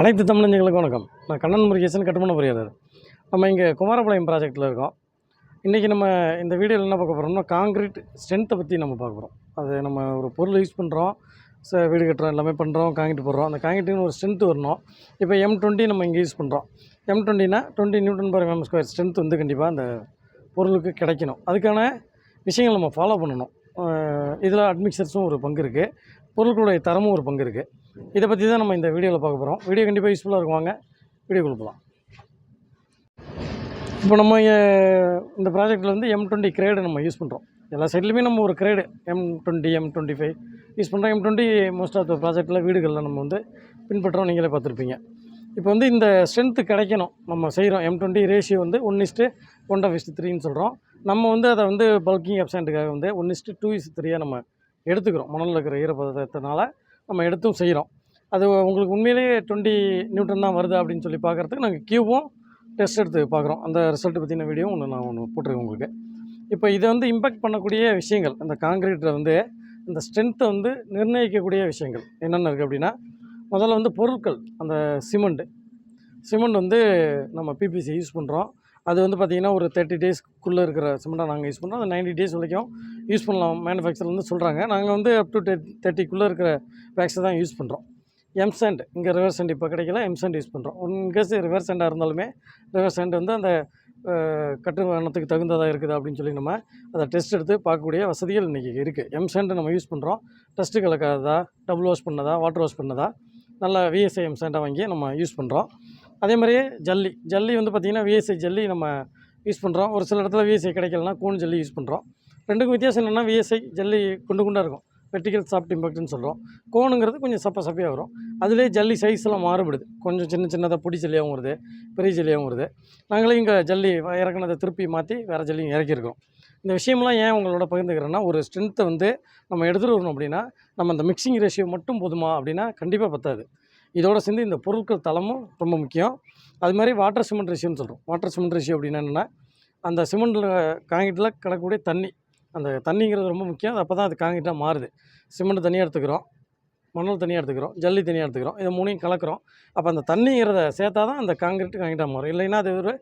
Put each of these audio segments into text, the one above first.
அனைத்து தமிழஞ்சங்களுக்கு வணக்கம். நான் கண்ணன் முருகேசன் கட்டுமான பொறியாளர். நம்ம இங்கே குமாரபாளையம் ப்ராஜெக்ட்டில் இருக்கோம். இன்றைக்கி நம்ம இந்த வீடியோவில் என்ன பார்க்க போகிறோம்னா காங்கிரீட் ஸ்ட்ரென்த்தை பற்றி நம்ம பார்க்க போகிறோம் அது நம்ம ஒரு பொருள் யூஸ் பண்ணுறோம் ச வீடு கட்டுறோம் எல்லாமே பண்ணுறோம் காங்கிரீட் போடுறோம். அந்த காங்கிரீட்டுன்னு ஒரு ஸ்ட்ரென்த் வரணும். இப்போ எம் டுவெண்ட்டி நம்ம இங்கே யூஸ் பண்ணுறோம் M டுவெண்ட்டினா twenty newton per M square strength வந்து கண்டிப்பாக அந்த பொருளுக்கு கிடைக்கணும். அதுக்கான விஷயங்கள் நம்ம ஃபாலோ பண்ணணும். இதில் அட்மிக்சர்ஸும் ஒரு பங்கு இருக்குது பொருட்களுடைய தரமும் ஒரு பங்கு இருக்குது இதை பற்றி தான் நம்ம இந்த வீடியோவில் பார்க்க போகிறோம் வீடியோ கண்டிப்பாக யூஸ்ஃபுல்லாக இருக்கும். வாங்க வீடியோ கொடுக்கலாம் இப்போ நம்ம இந்த ப்ராஜெக்ட்டில் வந்து எம் டுவெண்ட்டி கிரேடு நம்ம யூஸ் பண்ணுறோம் எல்லா சைட்லையுமே நம்ம ஒரு grade M twenty M twenty five use பண்ணுறோம் M twenty most of the ப்ராஜெக்ட்டில் வீடுகளில் நம்ம வந்து பின்பற்றோம். நீங்களே பார்த்துருப்பீங்க. இப்போ வந்து இந்த ஸ்ட்ரென்த்து கிடைக்கணும். நம்ம செய்கிறோம் எம் டுவெண்ட்டி ரேஷியோ வந்து one is to one half is to த்ரீன்னு சொல்கிறோம் நம்ம வந்து அதை வந்து பல்கிங் அப்சண்ட்டுக்காக வந்து ஒன் இஸ்ட்டு டூ இஸ்ட் த்ரீயாக நம்ம எடுத்துக்கிறோம் மணலில் இருக்கிற ஈரப்பதத்தினால நம்ம எடுத்தும் செய்கிறோம். அது உங்களுக்கு உண்மையிலேயே டுவெண்ட்டி நியூட்டன் தான் வருது அப்படின்னு சொல்லி பார்க்குறதுக்கு நாங்கள் கியூவும் டெஸ்ட் எடுத்து பார்க்குறோம். அந்த ரிசல்ட் பற்றின வீடியோ ஒன்று நான் ஒன்று போட்டிருக்கேன் உங்களுக்கு. இப்போ இதை வந்து இம்பேக்ட் பண்ணக்கூடிய விஷயங்கள் அந்த காங்கிரீட்டில் வந்து இந்த ஸ்ட்ரென்த்தை வந்து நிர்ணயிக்கக்கூடிய விஷயங்கள் என்னென்ன இருக்குது அப்படின்னா முதல்ல வந்து பொருட்கள் அந்த சிமெண்ட்டு சிமெண்ட் வந்து நம்ம பிபிசி யூஸ் பண்ணுறோம் அது வந்து பார்த்திங்கன்னா ஒரு தேர்ட்டி டேஸ்க்குள்ளே இருக்கிற சிமெண்ட்டாக நாங்கள் யூஸ் பண்ணுறோம் அது நைன்டி டேஸ் வரைக்கும் யூஸ் பண்ணலாம். மேனுஃபேக்சர் வந்து சொல்கிறாங்க நாங்கள் வந்து அப் டு தேர்ட்டிக்குள்ளே இருக்கிற வேக்ஸை தான் யூஸ் பண்ணுறோம் எம்சண்ட் இங்கே ரிவர்ஸ் ஹேண்ட் இப்போ கிடைக்கல. எம்சண்ட் யூஸ் பண்ணுறோம் இன்கேஸ் ரிவர்ஸ் ஹேண்டாக இருந்தாலுமே ரிவர்ஸ் ஹேண்ட் வந்து அந்த கட்டுமானத்துக்கு தகுந்ததாக இருக்குது அப்படின்னு சொல்லி நம்ம அதை டெஸ்ட் எடுத்து பார்க்கக்கூடிய வசதிகள் இன்றைக்கி இருக்குது எம்சண்ட் நம்ம யூஸ் பண்ணுறோம் டஸ்ட்டு கலக்காததா டபுள் வாஷ் பண்ணதா வாட்டர் வாஷ் பண்ணதா நல்லா விஎஸ்ஐ எம்சண்ட்டாக வாங்கி நம்ம யூஸ் பண்ணுறோம் அதே மாதிரியே ஜல்லி. ஜல்லி வந்து பார்த்திங்கன்னா விஎஸ்ஐ ஜல்லி நம்ம யூஸ் பண்ணுறோம் ஒரு சில இடத்துல விஎஸ்ஐ கிடைக்கலனா கூன் ஜல்லி யூஸ் பண்ணுறோம் ரெண்டுக்கும் வித்தியாசம் என்னென்னா விஎஸ்ஐ ஜல்லி குண்டு குண்டாக இருக்கும். வெர்டிகல் சாஃப்ட் இம்பெக்ட்னு சொல்கிறோம் கோனுங்கிறது கொஞ்சம் சப்ப சப்பையாக வரும். அதிலே ஜல்லி சைஸ்லாம் மாறுபடுது. கொஞ்சம் சின்ன சின்னதாக பொடி ஜல்லியாகவும் வருது பெரிய ஜல்லியாகவும் வருது. நாங்களே இங்கே ஜல்லி இறக்குனதை திருப்பி மாற்றி வேறு ஜல்லியும் இறக்கியிருக்கோம் இந்த விஷயம்லாம் ஏன் உங்களோட பகிர்ந்துக்கிறேன்னா ஒரு ஸ்ட்ரென்த்தை வந்து நம்ம எடுத்துகிட்டு வரணும் அப்படின்னா நம்ம அந்த மிக்சிங் ரேஷியோ மட்டும் போதுமா அப்படின்னா கண்டிப்பாக பத்தாது. இதோட சேர்ந்து இந்த பொருட்கள் தளமும் ரொம்ப முக்கியம். அது மாதிரி வாட்டர் சிமெண்ட் ரேஷியோன்னு சொல்கிறோம் வாட்டர் சிமெண்ட் ரேஷியோ அப்படின்னா என்னென்னா அந்த சிமெண்ட்டில் காங்கிட்டில் கிடக்கக்கூடிய தண்ணி. அந்த தண்ணிங்கிறது ரொம்ப முக்கியம். அப்போ தான் அது காங்கிட்டாக மாறுது. சிமெண்ட் தனியாக எடுத்துக்கிறோம். மணல் தனியாக எடுத்துக்கிறோம். ஜல்லி தனியாக எடுத்துக்கிறோம். இதை மூணையும் கலக்கிறோம். அப்போ அந்த தண்ணிங்கிறத சேர்த்தா தான் அந்த காங்கிரீட் காங்கிட்டாக மாறும். இல்லைன்னா அது ஒரு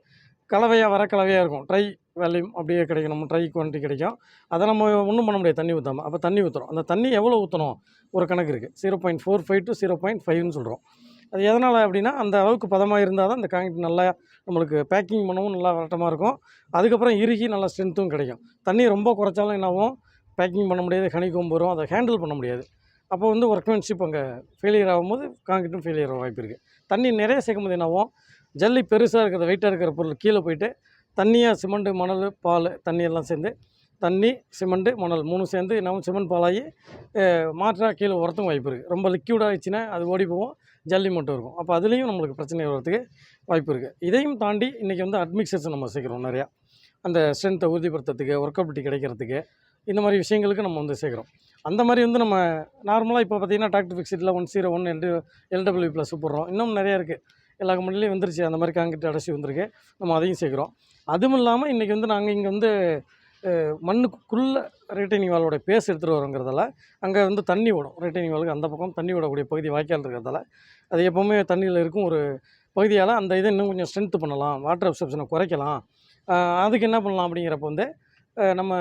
கலவையாக வர கலவையாக இருக்கும். ட்ரை வேலையும் அப்படியே கிடைக்கும். நம்ம ட்ரை குவான்டிட்டி கிடைக்கும். அதை நம்ம ஒன்றும் பண்ண முடியாது. தண்ணி ஊற்றாமல் அப்போ தண்ணி ஊற்றுறோம் அந்த தண்ணி எவ்வளோ ஊற்றணும் ஒரு கணக்கு இருக்குது zero point four five to zero point ஃபைவ்னு சொல்கிறோம் அது எதனால் அப்படின்னா அந்த அளவுக்கு பதமாக இருந்தால் தான் அந்த காங்கிரீட் நல்லா நம்மளுக்கு பேக்கிங் பண்ணவும் நல்லா வட்டமாக இருக்கும். அதுக்கப்புறம் இறுகி நல்லா ஸ்ட்ரென்த்தும் கிடைக்கும். தண்ணி ரொம்ப குறைச்சாலும் என்னாகும்? பேக்கிங் பண்ண முடியாது. கணிக்கும் வரும். அதை ஹேண்டில் பண்ண முடியாது. அப்போ வந்து ஒர்க்மேன்ஷிப் அங்கே ஃபெயிலியர் ஆகும்போது காங்கிரீட்டும் ஃபெயிலியர் ஆக வாய்ப்பு இருக்குது தண்ணி நிறைய சேர்க்கும்போது என்னாகும்? ஜல்லி பெருசாக இருக்கிற வெயிட்டாக இருக்கிற பொருள் கீழே போயிட்டு தண்ணியாக சிமெண்ட்டு மணல் பால் தண்ணி எல்லாம் சேர்ந்து தண்ணி சிமெண்ட்டு மணல் மூணு சேர்ந்து நம்ம சிமெண்ட் பாலாகி மாற்றா கீழே உரத்தும் வாய்ப்பு இருக்குது ரொம்ப லிக்யூட் ஆகிடுச்சுன்னா அது ஓடி போகும் ஜல்லி மட்டும் இருக்கும். அப்போ அதுலேயும் நம்மளுக்கு பிரச்சனை வர்றதுக்கு வாய்ப்பு இருக்குது இதையும் தாண்டி இன்றைக்கி வந்து அட்மிக்சர்ஸ் நம்ம சேர்க்குறோம் நிறையா. அந்த ஸ்ட்ரென்த்தை உறுதிப்படுத்துறதுக்கு ஒர்க்கபிலிட்டி கிடைக்கிறதுக்கு இந்த மாதிரி விஷயங்களுக்கு நம்ம வந்து சேர்க்குறோம். அந்த மாதிரி வந்து நம்ம நார்மலாக இப்போ பார்த்தீங்கன்னா doctor ஃபிக்ஸிட்டில் one zero one L L W plus போடுறோம். இன்னும் நிறையா இருக்குது எல்லா கம்பெனிலையும் வந்துருச்சு. அந்த மாதிரி காங்கிரீட் அடைச்சி வந்திருக்கு. நம்ம அதையும் சேர்க்குறோம். அதுவும் இல்லாமல் இன்றைக்கி வந்து நாங்கள் இங்கே வந்து மண்ணுக்குள்ளே ரிட்டைனிங் வாலோட பேஸ் எடுத்துகிட்டு வரோங்கிறதால அங்கே வந்து தண்ணி விடும் ரிட்டைனிங் வாலுக்கு அந்த பக்கம் தண்ணி விடக்கூடிய பகுதி வாய்க்கால் இருக்கிறதால அது எப்போவுமே தண்ணியில் இருக்கும் ஒரு பகுதியால் அந்த இதை இன்னும் கொஞ்சம் ஸ்ட்ரென்த்து பண்ணலாம். வாட்டர் அப்சப்ஷனை குறைக்கலாம். அதுக்கு என்ன பண்ணலாம் அப்படிங்கிறப்ப வந்து நம்ம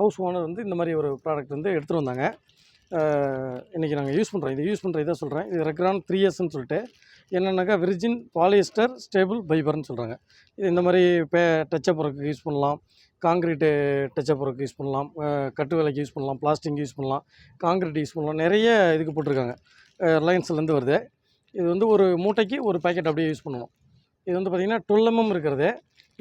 ஹவுஸ் ஓனர் வந்து இந்த மாதிரி ஒரு ப்ராடக்ட் வந்து எடுத்துகிட்டு வந்தாங்க. இன்றைக்கி நாங்கள் யூஸ் பண்ணுறோம் இது யூஸ் பண்ணுற இதை சொல்கிறேன் இது ரெக்ரான் த்ரீ இயர்ஸ்னு சொல்லிட்டு என்னென்னாக்கா விர்ஜின் பாலியஸ்டர் ஸ்டேபிள் ஃபைபர்னு சொல்கிறாங்க இது இந்த மாதிரி பே டச்சப் ஒர்க்கு யூஸ் பண்ணலாம். Concrete touch up work use பண்ணலாம். கட்டு வேலைக்கு யூஸ் பண்ணலாம். பிளாஸ்டிக் யூஸ் பண்ணலாம். காங்கிரீட் யூஸ் பண்ணலாம். நிறைய இதுக்கு போட்டிருக்காங்க. ரிலையன்ஸ்லேருந்து வருது. இது வந்து ஒரு மூட்டைக்கு ஒரு பேக்கெட் அப்படியே யூஸ் பண்ணணும். இது வந்து பார்த்திங்கன்னா டுவெல் எம்எம் இருக்கிறது.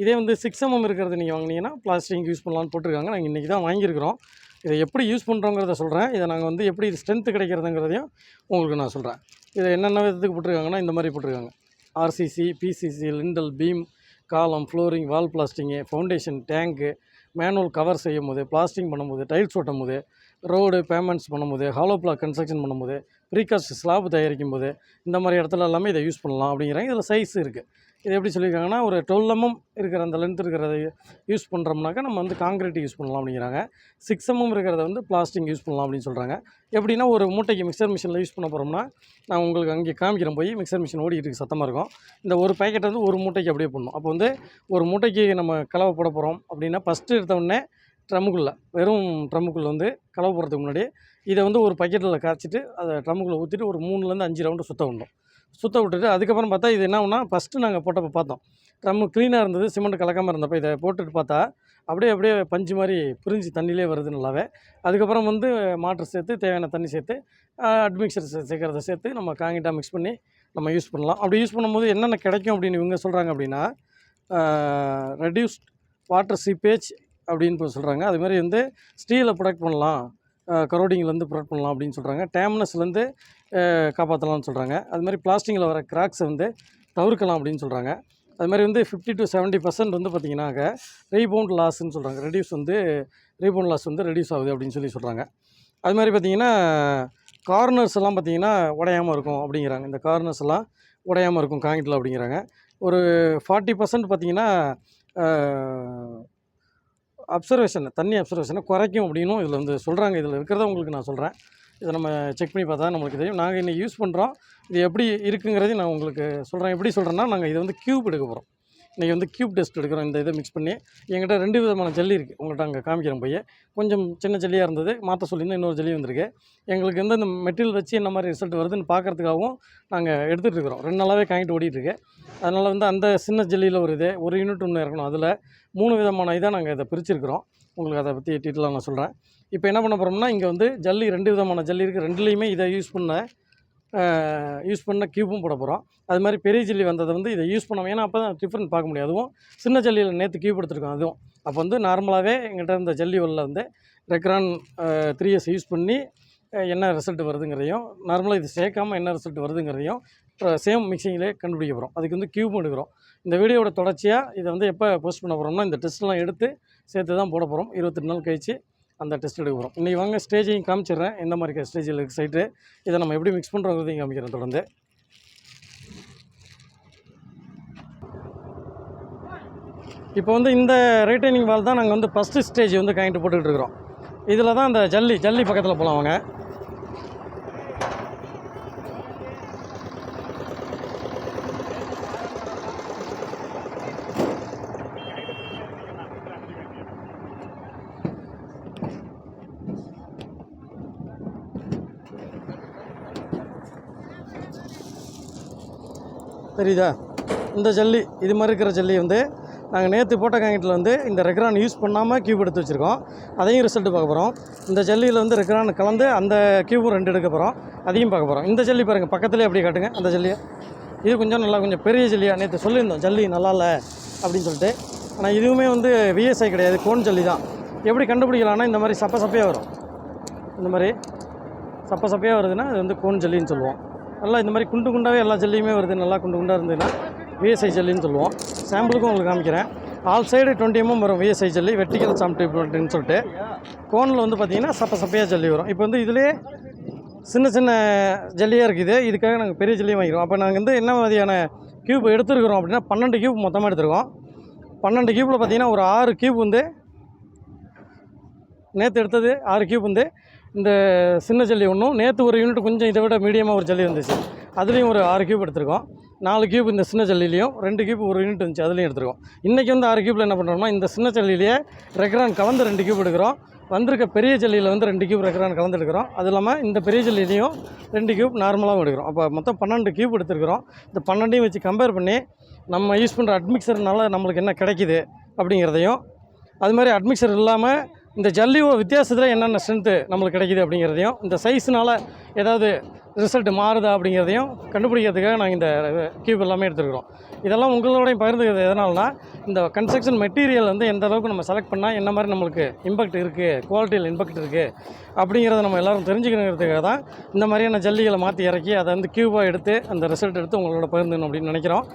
இதே வந்து சிக்ஸ் எம்எம் இருக்கிறது நீங்கள் வாங்கினீங்கன்னா பிளாஸ்டிக் யூஸ் பண்ணலாம்னு போட்டிருக்காங்க. நாங்கள் இன்றைக்கி தான் வாங்கியிருக்கிறோம். இதை எப்படி யூஸ் பண்ணுறோங்கிறத சொல்கிறேன் இதை நாங்கள் வந்து எப்படி ஸ்ட்ரென்த்து கிடைக்கிறதுங்கிறதையும் உங்களுக்கு நான் சொல்கிறேன் இதை என்னென்ன விதத்துக்கு போட்டிருக்காங்கன்னா இந்த மாதிரி போட்டிருக்காங்க. RCC PCC lintel beam column flooring wall plastering foundation tank manual cover செய்யும் போது பிளாஸ்டிங் பண்ணும்போது டைல்ஸ் ஓட்டும் போது ரோடு பேமெண்ட்ஸ் பண்ணும்போது ஹாலோ பிளாக் கன்ஸ்ட்ரக்ஷன் பண்ணும்போது ப்ரீகாஸ்ட் ஸ்லாப் தயாரிக்கும் போது இந்த மாதிரி இடத்துல எல்லாமே இதை யூஸ் பண்ணலாம் அப்படிங்கிறாங்க இதில் சைஸ் இருக்குது இது எப்படி சொல்லியிருக்காங்கன்னா ஒரு டுவெல் எம்எம் mm இருக்கிற அந்த லென்த் இருக்கிறத யூஸ் பண்ணுறோம்னாக்கா நம்ம வந்து காங்கிரீட் யூஸ் பண்ணலாம் அப்படிங்கிறாங்க. சிக்ஸ் எம்எம் mm இருக்கிறத வந்து பிளாஸ்டிக் யூஸ் பண்ணலாம் அப்படின்னு சொல்கிறாங்க எப்படின்னா ஒரு மூட்டைக்கு மிக்சர் மிஷினில் யூஸ் பண்ண போகிறோம்னா நான் உங்களுக்கு அங்கே காமிக்கிறேன் போய் மிக்சர் மிஷின் ஓடிட்டு இருக்கு சத்தமாக இருக்கும். இந்த ஒரு பேக்கெட் வந்து ஒரு மூட்டைக்கு அப்படியே பண்ணணும் அப்போ வந்து ஒரு மூட்டைக்கு நம்ம கலவை போட போகிறோம் அப்படின்னா ஃபஸ்ட்டு எடுத்த உடனே ட்ரம்முக்குள்ளே வெறும் ட்ரம்முக்குள்ளே வந்து கலவை போடுறதுக்கு முன்னாடி இதை வந்து ஒரு பக்கெட்டில் காய்ச்சிட்டு அதை ட்ரம்முக்குள்ளே ஊற்றிட்டு ஒரு மூணுலேருந்து அஞ்சு ரவுண்டு சுத்த விடணும். சுற்ற விட்டுட்டு அதுக்கப்புறம் பார்த்தா இது என்ன ஒன்றா ஃபஸ்ட்டு நாங்கள் போட்டப்போ பார்த்தோம். ட்ரம்மு க்ளீனாக இருந்தது சிமெண்ட் கலக்காமல் இருந்தப்போ இதை போட்டுட்டு பார்த்தா அப்படியே அப்படியே பஞ்சு மாதிரி பிரிஞ்சு தண்ணியிலே வருது நல்லாவே. அதுக்கப்புறம் வந்து மாட்டர் சேர்த்து தேவையான தண்ணி சேர்த்து அட்மிக்சர் சேர்க்குறத சேர்த்து நம்ம காங்கிட்டாக மிக்ஸ் பண்ணி நம்ம யூஸ் பண்ணலாம். அப்படி யூஸ் பண்ணும்போது என்னென்ன கிடைக்கும் அப்படின்னு இவங்க சொல்கிறாங்க அப்படின்னா ரெடியூஸ்ட் வாட்டர் சீப்பேஜ் அப்படின்னு சொல்கிறாங்க அதுமாதிரி வந்து ஸ்டீலை ப்ரொடக்ட் பண்ணலாம். கரோடிங்லேருந்து ப்ரொடெக்ட் பண்ணலாம் அப்படின்னு சொல்கிறாங்க டேம்னஸ்லேருந்து காப்பாற்றலாம்னு சொல்கிறாங்க அது மாதிரி பிளாஸ்டிக்கில் வர கிராக்ஸை வந்து தவிர்க்கலாம் அப்படின்னு சொல்கிறாங்க அது மாதிரி வந்து ஃபிஃப்டி டு செவன்ட்டி பர்சன்ட் வந்து பார்த்திங்கனாக்க ரீபவுண்ட் லாஸ்ன்னு சொல்கிறாங்க ரெடியூஸ் வந்து ரீபவுண்ட் லாஸ் வந்து ரெடியூஸ் ஆகுது அப்படின்னு சொல்லி சொல்கிறாங்க அது மாதிரி பார்த்திங்கன்னா கார்னர்ஸ் எல்லாம் பார்த்திங்கன்னா உடையாமல் இருக்கும் அப்படிங்கிறாங்க. இந்த கார்னர்ஸ் எல்லாம் உடையாமல் இருக்கும் காங்கிட்டில் அப்படிங்கிறாங்க. ஒரு ஃபார்ட்டி பர்சன்ட் பார்த்திங்கன்னா அப்சர்வேஷன் தண்ணி அப்சர்வேஷனை குறைக்கும் அப்படின்னும் இதில் வந்து சொல்கிறாங்க இதில் இருக்கிறத உங்களுக்கு நான் சொல்கிறேன் இதை நம்ம செக் பண்ணி பார்த்தா நம்மளுக்கு தெரியும். நாங்கள் இன்றைக்கி யூஸ் பண்ணுறோம் இது எப்படி இருக்குங்கிறதையும் நான் உங்களுக்கு சொல்கிறேன் எப்படி சொல்கிறேன்னா நாங்கள் இதை வந்து க்யூப் எடுக்க போகிறோம் இன்றைக்கி வந்து க்யூப் டெஸ்ட் எடுக்கிறோம். இந்த இதை மிக்ஸ் பண்ணி எங்கிட்ட ரெண்டு விதமான ஜல்லி இருக்குது உங்கள்கிட்ட அங்கே காமிக்கிறேன் போய். கொஞ்சம் சின்ன ஜல்லியாக இருந்தது. மாற்ற சொல்லியிருந்தால் இன்னொரு ஜல்லி வந்திருக்கு. எங்களுக்கு வந்து இந்த மெட்டீரியல் வச்சு என்ன மாதிரி ரிசல்ட் வருதுன்னு பார்க்குறதுக்காகவும் நாங்கள் எடுத்துகிட்டு இருக்கிறோம். ரெண்டு நாளாகவே காங்கிட்டு ஓடிட்டுருக்கு அதனால் வந்து அந்த சின்ன ஜல்லியில் ஒரு இது ஒரு யூனிட் ஒன்று இருக்கணும் அதில் மூணு விதமான இதாக நாங்கள் இதை பிரிச்சிருக்கிறோம். உங்களுக்கு அதை பற்றி டீட்டெயிலாக நான் சொல்கிறேன் இப்போ என்ன பண்ண போகிறோம்னா இங்கே வந்து ஜல்லி ரெண்டு விதமான ஜல்லி இருக்குது ரெண்டுலேயுமே இதை யூஸ் பண்ண யூஸ் பண்ண க்யூப்பும் போட போகிறோம் அது மாதிரி பெரிய ஜல்லி வந்ததை வந்து இதை யூஸ் பண்ணோம் ஏன்னா அப்போ தான் டிஃப்ரெண்ட் பார்க்க முடியும். அதுவும் சின்ன ஜல்லியில் நேற்று கியூப் எடுத்துருக்கோம் அதுவும். அப்போ வந்து நார்மலாகவே எங்கிட்ட இருந்த ஜல்லி உள்ள வந்து ரெக்ரான் த்ரீ இயர்ஸ் யூஸ் பண்ணி என்ன ரிசல்ட் வருதுங்கிறதையும் நார்மலாக இது சேர்க்காம என்ன ரிசல்ட் வருதுங்கிறதையும் சேம் மிக்சிங்கிலே கண்டுபிடிக்க போகிறோம் அதுக்கு வந்து கியூப் எடுக்கிறோம். இந்த வீடியோவோட தொடர்ச்சியாக இதை வந்து எப்போ போஸ்ட் பண்ண போகிறோம்னா இந்த டெஸ்ட்லாம் எடுத்து சேர்த்து தான் போட போகிறோம் இருபத்தெட்டு நாள் கழிச்சு அந்த டெஸ்ட் எடுக்க போகிறோம் இன்றைக்கி வாங்க ஸ்டேஜையும் காமிச்சிடுறேன். எந்த மாதிரி ஸ்டேஜில் இருக்குது சைட்டு இதை நம்ம எப்படி மிக்ஸ் பண்ணுறோங்கிறதையும் காமிக்கிறேன் தொடர்ந்து. இப்போ வந்து இந்த ரைட்டைனிங் வால் தான் நாங்கள் வந்து ஃபஸ்ட்டு ஸ்டேஜ் வந்து காயின்ட்டு போட்டுக்கிட்டு இருக்கிறோம். இதில் தான் இந்த ஜல்லி ஜல்லி பக்கத்தில் போகலாம் அவங்க தெரியுதா? இந்த ஜல்லி இது மாதிரி இருக்கிற ஜல்லி வந்து நாங்கள் நேற்று போட்ட காங்கிட்டில் வந்து இந்த ரெக்ரான் யூஸ் பண்ணாமல் கியூப் எடுத்து வச்சுருக்கோம். அதையும் ரிசல்ட்டு பார்க்க போகிறோம் இந்த ஜல்லியில் வந்து ரெக்ரான் கலந்து அந்த கியூபும் ரெண்டு எடுக்க போகிறோம் அதையும் பார்க்க போகிறோம் இந்த ஜல்லி பாருங்கள் பக்கத்துலேயே அப்படியே காட்டுங்க அந்த ஜல்லியை. இது கொஞ்சம் நல்லா கொஞ்சம் பெரிய ஜல்லியாக நேற்று சொல்லியிருந்தோம் ஜல்லி நல்லா இல்லை அப்படின்னு சொல்லிட்டு. ஆனால் இதுவுமே வந்து விஎஸ்ஐ கிடையாது கோன் ஜல்லி தான். எப்படி கண்டுபிடிக்கலாம்னா இந்த மாதிரி சப்ப சப்பையாக வரும். இந்த மாதிரி சப்ப சப்பையாக வருதுன்னா அது வந்து கோன் ஜல்லின்னு சொல்லுவோம். நல்லா இந்த மாதிரி குண்டு குண்டாகவே எல்லா ஜல்லியுமே வருது. நல்லா குண்டு குண்டாக இருந்ததுன்னா விஎஸ்ஐ ஜல்லின்னு சொல்லுவோம். சாம்பிளுக்கும் உங்களுக்கு காமிக்கிறேன். ஆல் சைடு டுவெண்ட்டி எம்எம் வரும் விஎஸ்ஐ ஜல்லி வெட்டிக்கல் சாம்பிள்னு சொல்லிட்டு. கோனில் வந்து பார்த்தீங்கன்னா சப்ப சப்பையாக ஜல்லி வரும். இப்போ வந்து இதிலே சின்ன சின்ன ஜல்லியாக இருக்குது. இதுக்காக நாங்கள் பெரிய ஜல்லியும் வாங்கிக்கிறோம். அப்போ நாங்கள் வந்து என்ன மாதிரியான கியூப் எடுத்துருக்குறோம் அப்படின்னா பன்னெண்டு கியூப் மொத்தமாக எடுத்துருக்கோம். பன்னெண்டு கியூப்பில் பார்த்தீங்கன்னா ஒரு ஆறு கியூப் வந்து நேற்று எடுத்தது ஆறு கியூப் வந்து இந்த சின்ன ஜல்லி ஒன்றும். நேற்று ஒரு யூனிட் கொஞ்சம் இதை விட மீடியமாக ஒரு ஜல்லி வந்துச்சு அதுலேயும் ஒரு ஆறு கியூப் எடுத்திருக்கோம். நாலு கியூப் இந்த சின்ன ஜல்லிலையும் ரெண்டு கியூப் ஒரு யூனிட் இருந்துச்சு அதுலேயும் எடுத்துருக்கோம். இன்றைக்கி வந்து ஆறு கியூப்பில் என்ன பண்ணுறோம்னா இந்த சின்ன ஜல்லிலேயே ரெக்ரான் கலந்து ரெண்டு கியூப் எடுக்கிறோம். வந்திருக்க பெரிய ஜல்லியில் வந்து ரெண்டு கியூப் ரெக்ரான் கலந்து எடுக்கிறோம். அது இல்லாமல் இந்த பெரிய ஜல்லிலையும் ரெண்டு கியூப் நார்மலாகவும் எடுக்கிறோம். அப்போ மொத்தம் பன்னெண்டு கியூப் எடுத்துருக்கிறோம். இந்த பன்னெண்டையும் வச்சு கம்பேர் பண்ணி நம்ம யூஸ் பண்ணுற அட்மிக்சர்னால நம்மளுக்கு என்ன கிடைக்குது அப்படிங்கிறதையும் அது மாதிரி அட்மிக்சர் இல்லாமல் இந்த ஜல்லி வித்தியாசத்தில் என்னென்ன ஸ்ட்ரென்த்து நம்மளுக்கு கிடைக்குது அப்படிங்கிறதையும் இந்த சைஸ்னால் ஏதாவது ரிசல்ட் மாறுதா அப்படிங்கிறதையும் கண்டுபிடிக்கிறதுக்காக நாங்கள் இந்த கியூப் எல்லாமே எடுத்துருக்குறோம். இதெல்லாம் உங்களோடையும் பகிர்ந்துக்கிறது எதனால்னா இந்த கன்ஸ்ட்ரக்ஷன் மெட்டீரியல் வந்து எந்த அளவுக்கு நம்ம செலக்ட் பண்ணால் என்ன மாதிரி நம்மளுக்கு இம்பெக்ட் இருக்குது குவாலிட்டியில் இம்பெக்ட் இருக்குது அப்படிங்கிறத நம்ம எல்லோரும் தெரிஞ்சுக்கணுங்கிறதுக்காக தான் இந்த மாதிரியான ஜல்லிகளை மாற்றி இறக்கி அதை வந்து கியூபாக எடுத்து அந்த ரிசல்ட் எடுத்து உங்களோட பகிர்ந்துக்கணும் அப்படின்னு நினைக்கிறோம்.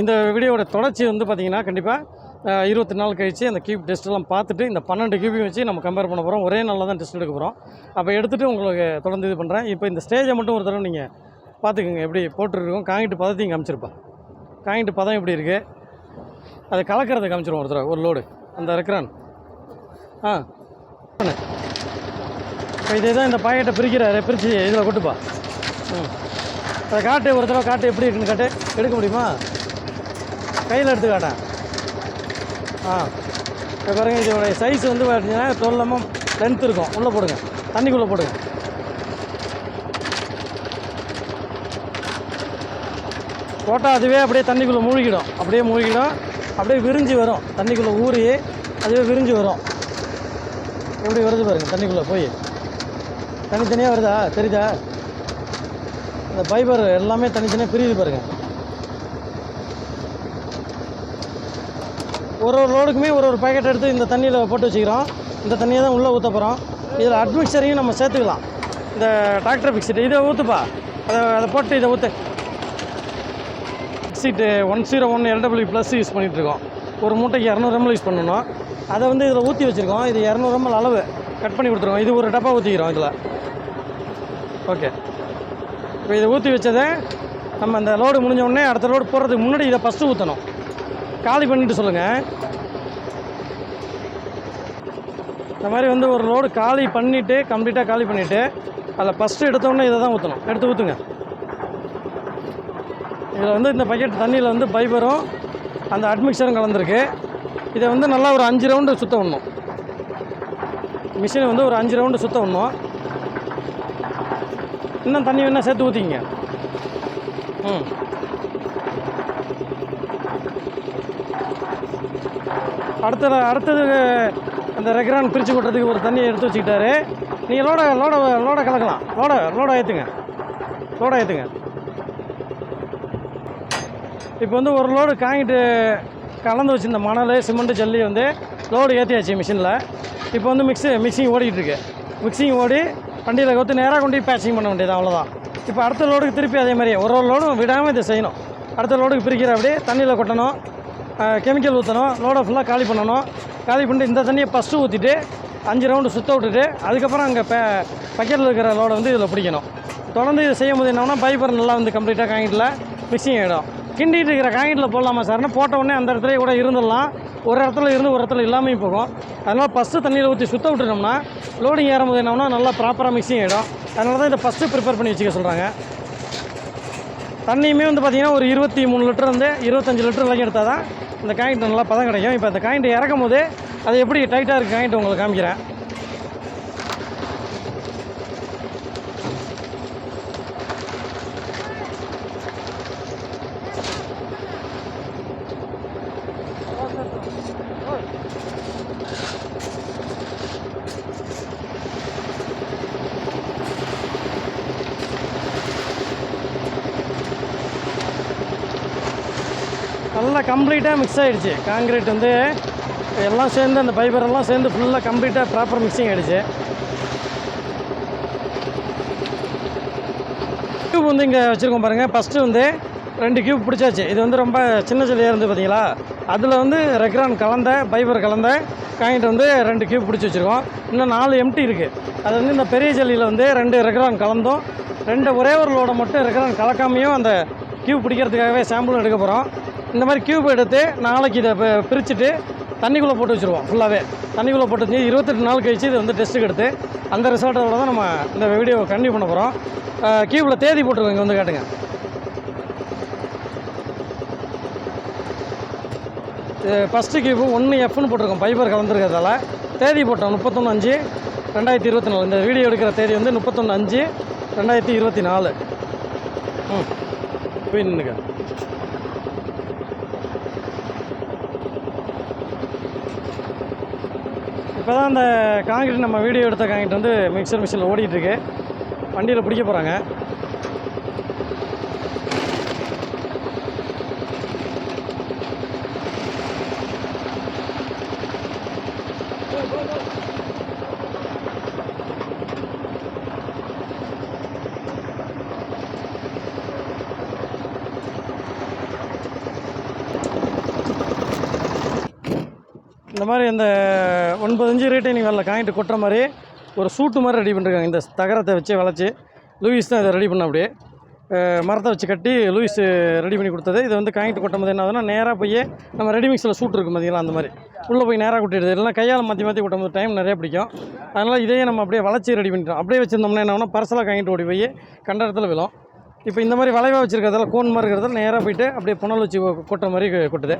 இந்த வீடியோவோட தொடர்ச்சி வந்து பார்த்திங்கன்னா கண்டிப்பாக இருபத்தி நாள் கழிச்சு அந்த கியூப் டெஸ்ட்டெல்லாம் பார்த்துட்டு இந்த பன்னெண்டு கியூபையும் வச்சு நம்ம கம்பேர் பண்ண போகிறோம் ஒரே நாளில் தான் டெஸ்ட் எடுக்க போகிறோம் அப்போ எடுத்துகிட்டு உங்களுக்கு தொடர்ந்து இது பண்ணுறேன் இப்போ இந்த ஸ்டேஜை மட்டும் ஒரு தடவை நீங்கள் பார்த்துக்குங்க. எப்படி போட்டுருக்கோம் காங்கிட்டு பதத்தையும் காமிச்சிருப்பேன் காங்கிட்டு பதம் எப்படி இருக்குது அதை கலக்கிறத காமிச்சிருவோம் ஒரு தடவை. ஒரு லோடு அந்த இருக்கிறான். ஆ. இப்போ இதே தான் இந்த பாக்கெட்டை பிரிக்கிறாரு. பிரித்து இதில் கொட்டுப்பா. ம். அதை காட்டு. ஒரு தடவை காட்டு எப்படி இருக்குன்னு காட்டு. எடுக்க முடியுமா? கையில் எடுத்து காட்டேன். ஆ. இப்போ பாருங்க இதோடைய சைஸ் வந்து பார்த்தீங்கன்னா டுவெல் எம்எம் லென்த் இருக்கும். உள்ளே போடுங்க. தண்ணிக்குள்ளே போடுங்க. போட்டால் அதுவே அப்படியே தண்ணிக்குள்ளே மூழ்கிடும். அப்படியே மூழ்கிடும். அப்படியே விரிஞ்சு வரும். தண்ணிக்குள்ளே ஊறி அதுவே விரிஞ்சு வரும். எப்படி வருது பாருங்க தண்ணிக்குள்ளே போய். தனித்தனியாக வருதா? தெரியுதா? இந்த ஃபைபர் எல்லாமே தனித்தனியாக பிரியுது பாருங்கள் ஒரு ஒரு லோடுக்குமே ஒரு ஒரு பாக்கெட் எடுத்து இந்த தண்ணியில் போட்டு வச்சுக்கிறோம். இந்த தண்ணியை தான் உள்ளே ஊற்ற போகிறோம் இதில் அட்மிக்சரையும் நம்ம சேர்த்துக்கலாம். இந்த டாக்டர் பிக்ஸிட்டு இதை ஊற்றுப்பா அதை அதை போட்டு இதை ஊற்று சீட்டு one zero one L W plus use பண்ணிகிட்ருக்கோம் ஒரு மூட்டைக்கு இரநூறு எம்எல் யூஸ் பண்ணணும். அதை வந்து இதில் ஊற்றி வச்சுருக்கோம். இது இரநூறு எம்எல் அளவு. கட் பண்ணி கொடுத்துருவோம் இது ஒரு டப்பா ஊற்றிக்கிறோம் இதில். ஓகே இப்போ இதை ஊற்றி வச்சதை நம்ம அந்த லோடு முடிஞ்ச உடனே அடுத்த லோடு போடுறதுக்கு முன்னாடி இதை ஃபஸ்ட்டு ஊற்றணும் காலி பண்ணிட்டு சொல்லுங்கள் இந்த மாதிரி வந்து ஒரு லோடு காலி பண்ணிவிட்டு கம்ப்ளீட்டாக காலி பண்ணிவிட்டு அதில் ஃபஸ்ட்டு எடுத்தோன்னே இதை தான் ஊற்றணும் எடுத்து ஊற்றுங்க இதில் வந்து இந்த பக்கெட் தண்ணியில் வந்து பைபரும் அந்த அட்மிக்சரும் கலந்துருக்கு. இதை வந்து நல்லா ஒரு அஞ்சு ரவுண்டு சுத்த விடணும். மிஷினை வந்து ஒரு அஞ்சு ரவுண்டு சுத்த விடணும். இன்னும் தண்ணி வேணால் சேர்த்து ஊற்றிங்க ம். அடுத்தது அடுத்தது அந்த ரெக்ரான் பிரித்து கொட்டுறதுக்கு ஒரு தண்ணியை எடுத்து வச்சுக்கிட்டாரு. நீங்கள் லோட லோட லோட கலக்கலாம். லோட லோட ஏற்றுங்க லோட ஏற்றுங்க இப்போ வந்து ஒரு லோடு காங்கிட்டு கலந்து வச்சுருந்த மணல் சிமெண்ட்டு ஜல்லி வந்து லோடு ஏற்றியாச்சு மிஷினில் இப்போ வந்து மிக்ஸி மிக்சிங் ஓடிக்கிட்டு இருக்கு மிக்சிங் ஓடி வண்டியில் கொத்து நேராக கொண்டு பேக்கிங் பண்ண வேண்டியது அவ்வளோதான் இப்போ அடுத்த லோடுக்கு திருப்பி அதே மாதிரி ஒரு ஒரு லோடும் விடாமல் இதை செய்யணும். அடுத்த லோடுக்கு பிரிக்கிற அப்படியே தண்ணியில் கொட்டணும். கெமிக்கல் ஊற்றணும் லோடை ஃபுல்லாக காலி பண்ணணும். காலி பண்ணிட்டு இந்த தண்ணியை ஃபஸ்ட்டு ஊற்றிட்டு அஞ்சு ரவுண்டு சுத்த விட்டுட்டு அதுக்கப்புறம் அங்கே பே பக்கெட்டில் இருக்கிற லோடை வந்து இதில் பிடிக்கணும். தொடர்ந்து இதை செய்யும் போது என்னன்னா பைப்பர் நல்லா வந்து கம்ப்ளீட்டாக காங்கிட்டில் மிக்சிங் ஆகிடும் கிண்டிகிட்டு இருக்கிற காங்கிட்டில் போடலாமா சார்னா போட்ட உடனே அந்த இடத்துல கூட இருந்துடலாம். ஒரு இடத்துல இருந்து ஒரு இடத்துல இல்லாமல் போகும். அதனால் ஃபஸ்ட்டு தண்ணியில் ஊற்றி சுத்த விட்டுட்டோம்னா லோடிங் ஏறும்போது என்னன்னா நல்லா ப்ராப்பராக மிக்சிங் ஆகிடும் அதனால தான் இதை ஃபஸ்ட்டு ப்ரிப்பேர் பண்ணி வச்சுக்க சொல்கிறாங்க தண்ணியுமே வந்து பார்த்திங்கன்னா ஒரு இருபத்தி மூணு லிட்டர் வந்து இருபத்தஞ்சி லிட்டர் வரைக்கும் எடுத்தால் தான் இந்த காயின்ட்டு நல்லா பதம் கிடைக்கும். இப்போ அந்த காயின்ட்டு இறக்கும் போது அது எப்படி டைட்டாக இருக்குது காயின்ட்டு உங்களுக்கு காமிக்கிறேன். நல்லா கம்ப்ளீட்டாக மிக்ஸ் ஆகிடுச்சு காங்கிரீட் வந்து எல்லாம் சேர்ந்து அந்த ஃபைபர் எல்லாம் சேர்ந்து ஃபுல்லாக கம்ப்ளீட்டாக ப்ராப்பர் மிக்சிங் ஆகிடுச்சு கியூப் வந்து இங்கே வச்சுருக்கோம் பாருங்கள் ஃபஸ்ட்டு வந்து ரெண்டு கியூப் பிடிச்சாச்சு. இது வந்து ரொம்ப சின்ன சிலையாக இருந்து பார்த்தீங்களா அதில் வந்து ரெக்ரான் கலந்த ஃபைபர் கலந்த காயின்ட் வந்து ரெண்டு கியூப் பிடிச்சி வச்சுருக்கோம். இன்னும் நாலு எம்டி இருக்குது அது வந்து இந்த பெரிய ஜல்லியில் வந்து ரெண்டு ரெக்ரான் கலந்தும். ரெண்டு ஒரே ஒரு லோடை மட்டும் ரெக்ரான் கலக்காமையும் அந்த கியூப் பிடிக்கிறதுக்காகவே சாம்பிளும் எடுக்க போகிறோம் இந்த மாதிரி கியூப் எடுத்து நாளைக்கு இதை பிரிச்சுட்டு தண்ணிக்குள்ளே போட்டு வச்சுருவோம் ஃபுல்லாகவே தண்ணிக்குள்ளே போட்டு வச்சு இருபத்தெட்டு நாள் கழிச்சு இது வந்து டெஸ்ட்டுக்கு எடுத்து அந்த ரிசல்ட்டோட தான் நம்ம இந்த வீடியோவை கண்டினியூ பண்ண போகிறோம் கியூவில் தேதி போட்டுருவோம் இங்கே வந்து காட்டுங்க. ஃபஸ்ட்டு கியூப் ஒன்று எஃப்னு போட்டிருக்கோம் ஃபைபர் கலந்துருக்கிறதால. தேதி போட்டோம் முப்பத்தொன்று அஞ்சு ரெண்டாயிரத்தி இருபத்தி நாலு. இந்த வீடியோ எடுக்கிற தேதி வந்து முப்பத்தொன்று அஞ்சு ரெண்டாயிரத்தி இருபத்தி நாலு. ம். போய் நின்றுக்க இப்போ தான் அந்த காங்கிரீட் நம்ம வீடியோ எடுத்த காங்கிரீட் வந்து மிக்சர் மிஷினில் ஓடிட்டுருக்கு வண்டியில் பிடிக்க போகிறாங்க இந்த மாதிரி அந்த ஒன்பது இன்ச்சு ரீட்டைனிங் வேலை காங்கிட்டு கொட்டுற மாதிரி ஒரு சூட்டு மாதிரி ரெடி பண்ணிருக்காங்க. இந்த தகரத்தை வச்சு வளைச்சி லூயிஸ் தான் இதை ரெடி பண்ண அப்படியே. மரத்தை வச்சு கட்டி லூயிஸ் ரெடி பண்ணி கொடுத்தது. இது வந்து காங்கிட்டு கொட்டும் போது என்ன ஆகுதுன்னா நேராக போய் நம்ம ரெடிமிக்ஸில் சூட் இருக்கும் பார்த்திங்களா அந்த மாதிரி. உள்ளே போய் நேராக கொட்டிடுது. இல்லைனா கையால் மாற்றி மாற்றி கொட்டும் போது டைம் நிறைய பிடிக்கும். அதனால் இதையே நம்ம அப்படியே வளைச்சி ரெடி பண்ணிட்டோம். அப்படியே வச்சிருந்தோம்னா என்ன ஆகணும் பர்சலாக காங்கிட்டு ஓடி போய் கண்ட இடத்துல விழும். இப்போ இந்த மாதிரி வளைவாக வச்சுருக்கிறதால கோன் மாதிரி இருக்கிறதால நேராக போயிட்டு அப்படியே புனல் வச்சு கொட்டுற மாதிரி கொட்டுது.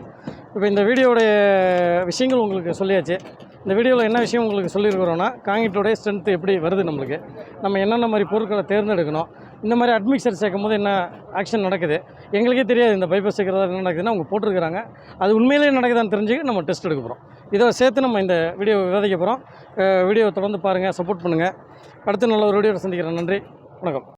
இப்போ இந்த வீடியோடைய விஷயங்கள் உங்களுக்கு சொல்லியாச்சு. இந்த வீடியோவில் என்ன விஷயம் உங்களுக்கு சொல்லியிருக்கிறோன்னா காங்கிட்டோடைய ஸ்ட்ரென்த் எப்படி வருது நம்மளுக்கு? நம்ம என்னென்ன மாதிரி பொருட்களை தேர்ந்தெடுக்கணும்? இந்த மாதிரி அட்மிக்சர் சேர்க்கும் போது என்ன ஆக்ஷன் நடக்குது? எங்களுக்கே தெரியாது இந்த பைப்பர் சேர்க்குறதா என்ன நடக்குதுன்னா அவங்க போட்டிருக்கிறாங்க. அது உண்மையிலேயே நடக்குதான்னு தெரிஞ்சுக்க நம்ம டெஸ்ட் எடுக்க போகிறோம் இதை சேர்த்து நம்ம இந்த வீடியோ விவாதிக்க போகிறோம் வீடியோவை தொடர்ந்து பாருங்கள் சப்போர்ட் பண்ணுங்கள் அடுத்து நல்ல ஒரு வீடியோவில் சந்திக்கிறேன். நன்றி. வணக்கம்.